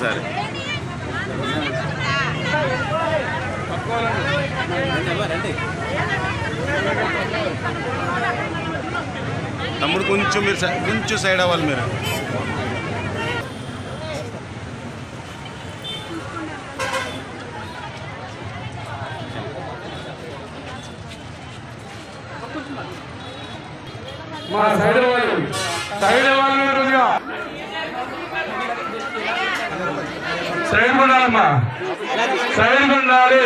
సరే తమ్ముడు కొంచెం మీరు కొంచెం సైడ్ అవ్వాలి మీరు. మా సైడ్ వాళ్ళు సైడ్ వాళ్ళు సైడ్ ఉండాలమ్మా సైడ్ ఉండాలి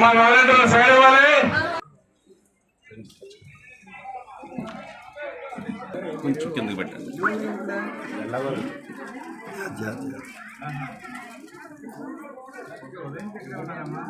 మా వాలంటీర్లు సైడ్ ఇవ్వాలి. కొంచెం కిందకి పెట్టండి. ఉదయం అమ్మా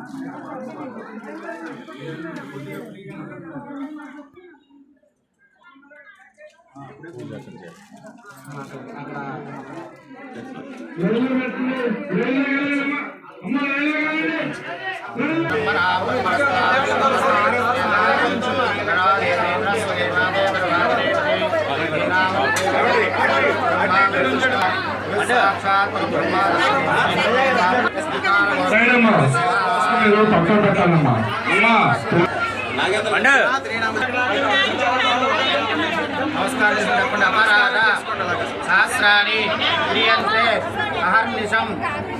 పక్కన పెట్టాలమ్మా అమ్మా सहस्राणि क्रियन्ते। अहर्निशं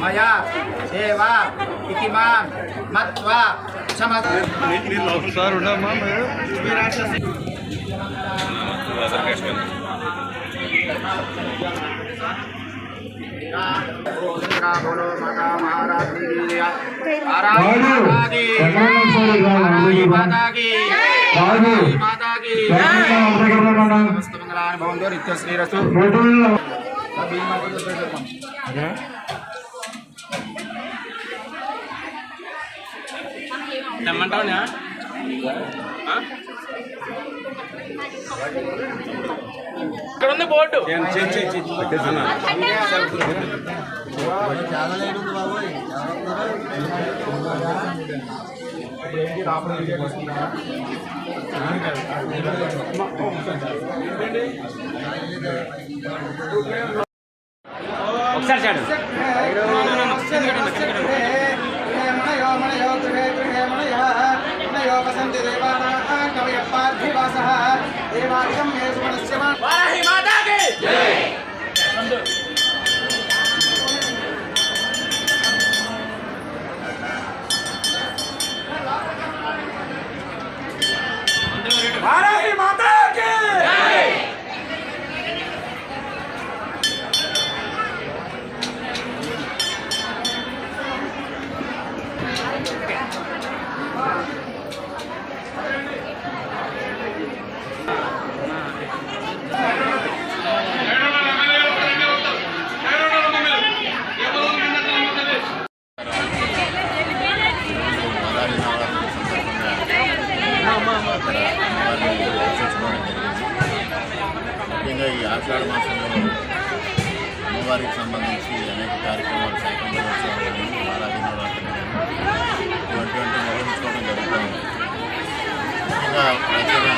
मया देवा इति माँ मत्वा बोलो माता महाराज की माता की माता की ఎక్కడ సార్ మాతాకి రాజు మాతాకి మంగళాన్ని భవంతో నిత్య శ్రీరస్తు ఫోటోల్లో ఇక్కడ ఉంది బోర్డు ఒకసారి చాడు వారాహి మాతాకి వారాహి మాతాకి ముఖ్యంగా ఈ ఆషాఢ మాసంలో అమ్మవారికి సంబంధించి అనేక కార్యక్రమాలు సైకంలో ఉత్సవాలు ఆరాధన ఇటువంటి నిర్వహించుకోవడం జరుగుతుంది ముఖ్యంగా ప్రాచీన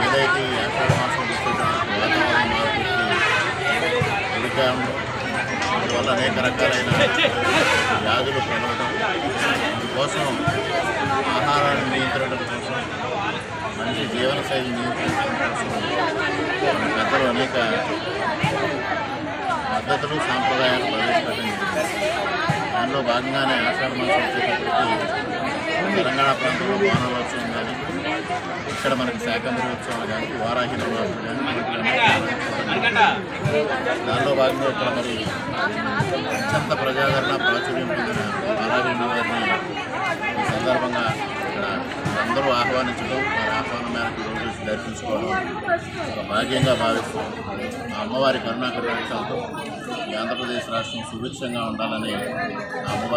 ఏదైతే ఈ ఆషాఢ మాసం వచ్చేటప్పుడు వాతావరణ మార్పుకి అందువల్ల అనేక రకాలైన వ్యాధులు ప్రబలడం అందుకోసం మంచి జీవనశైలి నియంత్రించడం పెద్దలు అనేక పద్ధతులు సాంప్రదాయాలు ప్రవేశపెట్టడం దానిలో భాగంగానే ఆషాఢ మాసం వచ్చేటప్పటికి తెలంగాణ ప్రాంతంలో బోనాలోత్సవం కానీ ఇక్కడ మనకి శాకంబరి ఉత్సవాలు కానీ వారాహి నవరాత్రులు కానీ దానిలో భాగంగా ఇక్కడ మరి అత్యంత ప్రజాదరణ ప్రాచుర్యం పొందిన వారాహి నవారిని ఈ సందర్భంగా అందరూ ఆహ్వానించడం వారి ఆహ్వానం మేరకు రోజు దర్శించుకోవడం ఒక భాగ్యంగా భావిస్తూ ఆ అమ్మవారి కరుణాకర ఈ ఆంధ్రప్రదేశ్ రాష్ట్రం సుభిక్షంగా ఉండాలని ఆ అమ్మవారి